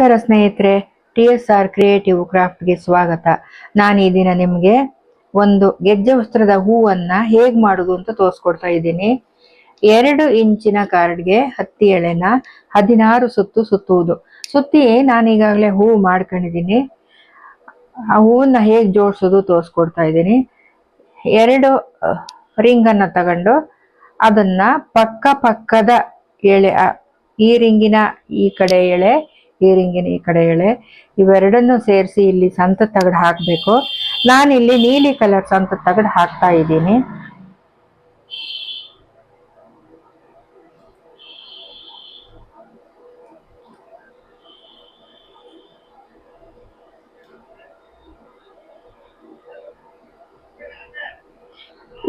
ನಮಸ್ಕಾರ ಸ್ನೇಹಿತರೆ, T S R creative ಕ್ರಾಫ್ಟ್ಗೆ ಸ್ವಾಗತ. ನಾನು ಈ ದಿನ ನಿಮಗೆ ಒಂದು ಗೆಜ್ಜೆ ವಸ್ತ್ರದ ಹೂವನ್ನು ಹೇಗೆ ಮಾಡೋದು ಅಂತ ತೋರಿಸ್ಕೊಡ್ತಾ ಇದ್ದೀನಿ. ಎರಡು ಇಂಚಿನ ಕಾರ್ಡ್ಗೆ ಹತ್ತಿ ಎಳೆನ ಹದಿನಾರು ಸುತ್ತು ಸುತ್ತುವುದು. ಸುತ್ತಿ ನಾನು ಈಗಾಗಲೇ ಹೂವು ಮಾಡ್ಕೊಂಡಿದ್ದೀನಿ. ಆ ಹೂವನ್ನ ಹೇಗೆ ಜೋಡಿಸೋದು ತೋರಿಸ್ಕೊಡ್ತಾ ಇದ್ದೀನಿ. ಎರಡು ರಿಂಗನ್ನು ತಗೊಂಡು ಅದನ್ನು ಪಕ್ಕ ಪಕ್ಕದ ಎಳೆ ಈ ರಿಂಗಿನ ಈ ಕಡೆ ಎಳೆ ಈ ರಿಂಗಿನ ಈ ಕಡೆ ಎಳೆ. ಇವೆರಡನ್ನು ಸೇರಿಸಿ ಇಲ್ಲಿ ಸಂತ ತಗಡು ಹಾಕಬೇಕು. ನಾನಿಲ್ಲಿ ನೀಲಿ ಕಲರ್ ಸಂತ ತಗಡು ಹಾಕ್ತಾ ಇದ್ದೀನಿ.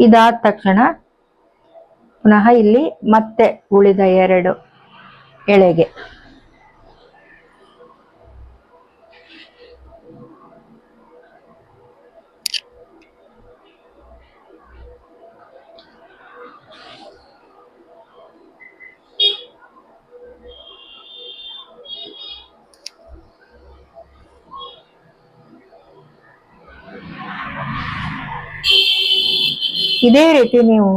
ಇದಾದ ತಕ್ಷಣ ಪುನಃ ಇಲ್ಲಿ ಮತ್ತೆ ಉಳಿದ ಎರಡು ಎಳೆಗೆ. ಇದೇ ರೀತಿ ನೀವು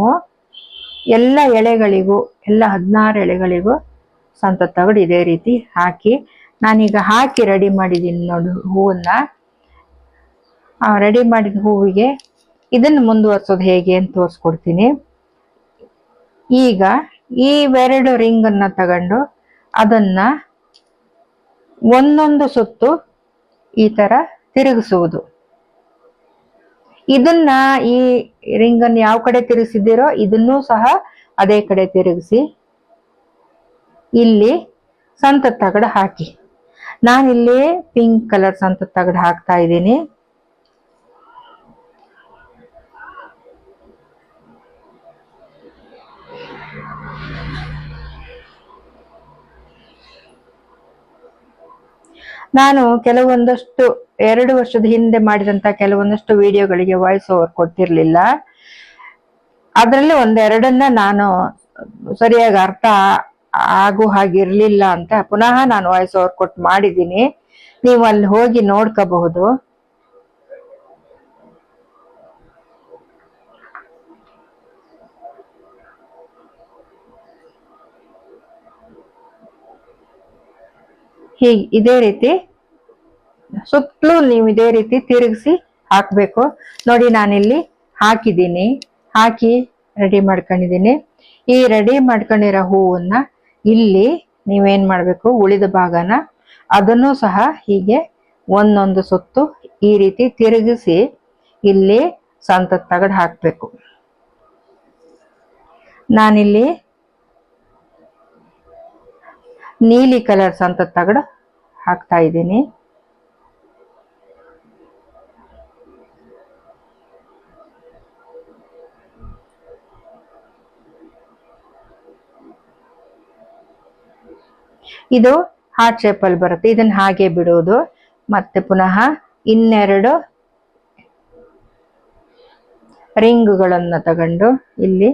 ಎಲ್ಲ ಎಳೆಗಳಿಗೂ, ಎಲ್ಲ ಹದಿನಾರು ಎಳೆಗಳಿಗೂ ಸಂತ ತಗಡು ಇದೇ ರೀತಿ ಹಾಕಿ, ನಾನೀಗ ಹಾಕಿ ರೆಡಿ ಮಾಡಿದ್ದೀನಿ ನೋಡು ಹೂವನ್ನ. ರೆಡಿ ಮಾಡಿದ ಹೂವಿಗೆ ಇದನ್ನು ಮುಂದುವರ್ಸೋದು ಹೇಗೆ ಅಂತ ತೋರಿಸ್ಕೊಡ್ತೀನಿ. ಈಗ ಈ ಎರಡು ರಿಂಗ್ ಅನ್ನ ತಗೊಂಡು ಅದನ್ನ ಒಂದೊಂದು ಸುತ್ತು ಈ ತರ ತಿರುಗಿಸುವುದು. ಇದನ್ನ ಈ ರಿಂಗ್ ಅನ್ನು ಯಾವ ಕಡೆ ತಿರುಗಿಸಿದ್ದೀರೋ ಇದನ್ನೂ ಸಹ ಅದೇ ಕಡೆ ತಿರುಗಿಸಿ. ಇಲ್ಲಿ ಸಂತ ತಗಡು ಹಾಕಿ. ನಾನಿಲ್ಲಿ ಪಿಂಕ್ ಕಲರ್ ಸಂತ ತಗಡು ಹಾಕ್ತಾ ಇದ್ದೀನಿ. ನಾನು ಕೆಲವೊಂದಷ್ಟು, ಎರಡು ವರ್ಷದ ಹಿಂದೆ ಮಾಡಿದಂತ ಕೆಲವೊಂದಷ್ಟು ವಿಡಿಯೋಗಳಿಗೆ ವಾಯ್ಸ್ ಓವರ್ ಕೊಟ್ಟಿರ್ಲಿಲ್ಲ. ಅದರಲ್ಲಿ ಒಂದೆರಡನ್ನ ನಾನು ಸರಿಯಾಗಿ ಅರ್ಥ ಆಗೋ ಹಾಗಿರ್ಲಿಲ್ಲ ಅಂತ ಪುನಃ ನಾನು ವಾಯ್ಸ್ ಓವರ್ ಕೊಟ್ಟು ಮಾಡಿದ್ದೀನಿ. ನೀವು ಅಲ್ಲಿ ಹೋಗಿ ನೋಡ್ಕೋಬಹುದು. ಹೀಗೆ ಇದೇ ರೀತಿ ಸುತ್ತಲೂ ನೀವು ಇದೇ ರೀತಿ ತಿರುಗಿಸಿ ಹಾಕಬೇಕು. ನೋಡಿ ನಾನಿಲ್ಲಿ ಹಾಕಿದ್ದೀನಿ. ಹಾಕಿ ರೆಡಿ ಮಾಡ್ಕೊಂಡಿದ್ದೀನಿ. ಈ ರೆಡಿ ಮಾಡ್ಕೊಂಡಿರೋ ಹೂವನ್ನ ಇಲ್ಲಿ ನೀವೇನ್ ಮಾಡಬೇಕು? ಉಳಿದ ಭಾಗನ ಅದನ್ನು ಸಹ ಹೀಗೆ ಒಂದೊಂದು ಸುತ್ತು ಈ ರೀತಿ ತಿರುಗಿಸಿ ಇಲ್ಲಿ ಸಂತ ತಗಡು ಹಾಕ್ಬೇಕು. ನಾನಿಲ್ಲಿ ನೀಲಿ ಕಲರ್ ಸಂತ ತಗಡು ಹಾಕ್ತಾ ಇದ್ದೀನಿ. ಇದು ಹಾರ್ಟ್ ಶೇಪಲ್ಲಿ ಬರುತ್ತೆ. ಇದನ್ನ ಹಾಗೆ ಬಿಡೋದು. ಮತ್ತೆ ಪುನಃ ಇನ್ನೆರಡು ರಿಂಗ್ಗಳನ್ನ ತಗೊಂಡು ಇಲ್ಲಿ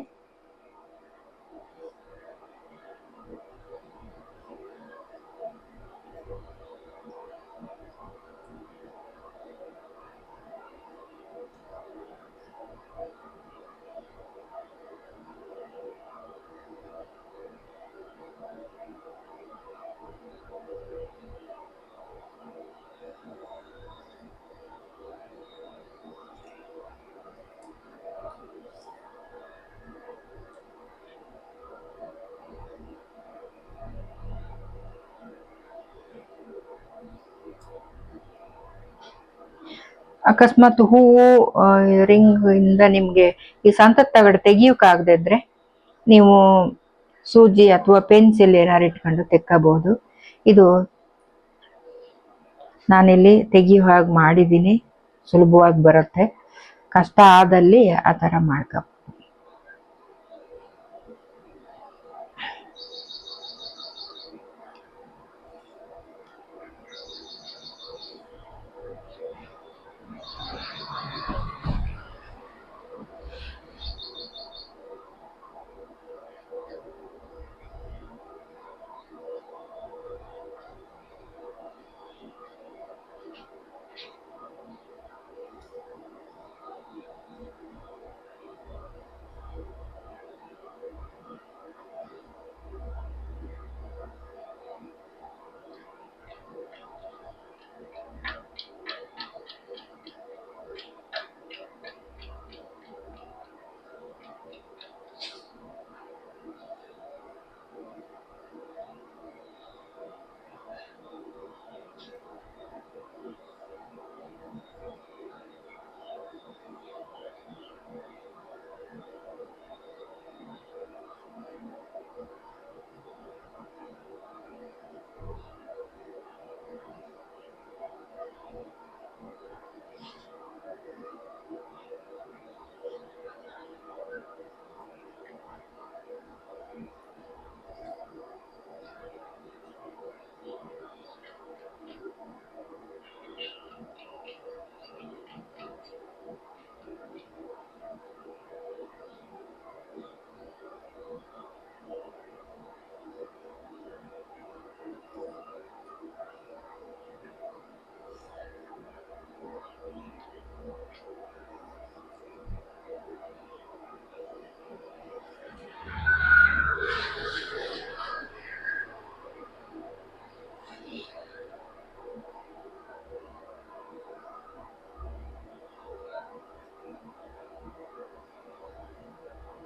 ಅಕಸ್ಮಾತ್ ಹೂವು ರಿಂಗ್ ಇಂದ ನಿಮ್ಗೆ ಈ ಸಂತತ್ ತಗಡು ತೆಗಿಯೋಕ್ಕಾಗದೇ ಇದ್ರೆ ನೀವು ಸೂಜಿ ಅಥವಾ ಪೆನ್ಸಿಲ್ ಏನಾರು ಇಟ್ಕೊಂಡು ತೆಕ್ಕಬಹುದು ಇದು ನಾನಿಲ್ಲಿ ತೆಗಿಯೋ ಹಾಗೆ ಮಾಡಿದ್ದೀನಿ. ಸುಲಭವಾಗಿ ಬರುತ್ತೆ. ಕಷ್ಟ ಆದಲ್ಲಿ ಆ ಥರ ಮಾಡ್ಕೊ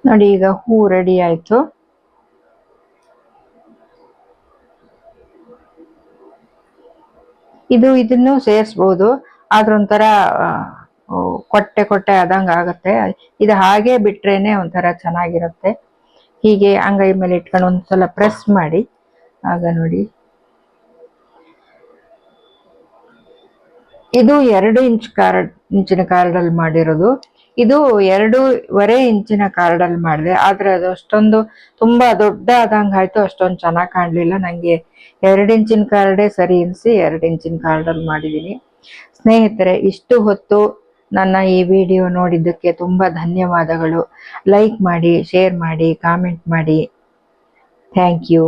ನೋಡಿ ಈಗ ಹೂ ರೆಡಿ ಆಯ್ತು. ಇದು ಇದನ್ನು ಸೇರಿಸ್ಬೋದು. ಆದ್ರ ಒಂಥರ ಆ, ಓ, ಕೊಟ್ಟೆ ಕೊಟ್ಟೆ ಆದಂಗೆ ಆಗುತ್ತೆ. ಇದು ಹಾಗೆ ಬಿಟ್ರೇನೆ ಒಂಥರ ಚೆನ್ನಾಗಿರುತ್ತೆ. ಹೀಗೆ ಅಂಗೈ ಮೇಲೆ ಇಟ್ಕೊಂಡು ಒಂದ್ಸಲ ಪ್ರೆಸ್ ಮಾಡಿ. ಆಗ ನೋಡಿ. ಇದು ಎರಡು ಇಂಚ್ ಕಾರ್ಡ್ ಇಂಚಿನ ಕಾರ್ಡಲ್ಲಿ ಮಾಡಿರೋದು. ಇದು ಎರಡೂವರೆ ಇಂಚಿನ ಕಾರ್ಡಲ್ಲಿ ಮಾಡಿದೆ. ಆದ್ರೆ ಅದು ಅಷ್ಟೊಂದು ತುಂಬಾ ದೊಡ್ಡ ಆದಂಗ ಆಯ್ತು ಅಷ್ಟೊಂದು ಚೆನ್ನಾಗಿ ಕಾಣ್ಲಿಲ್ಲ. ನಂಗೆ ಎರಡು ಇಂಚಿನ ಕಾರ್ಡೇ ಸರಿ ಅನ್ಸಿ ಎರಡು ಇಂಚಿನ ಕಾರ್ಡಲ್ಲಿ ಮಾಡಿದೀನಿ. ಸ್ನೇಹಿತರೆ, ಇಷ್ಟು ಹೊತ್ತು ನನ್ನ ಈ ವಿಡಿಯೋ ನೋಡಿದ್ದಕ್ಕೆ ತುಂಬಾ ಧನ್ಯವಾದಗಳು. ಲೈಕ್ ಮಾಡಿ ಶೇರ್ ಮಾಡಿ ಕಾಮೆಂಟ್ ಮಾಡಿ. Thank you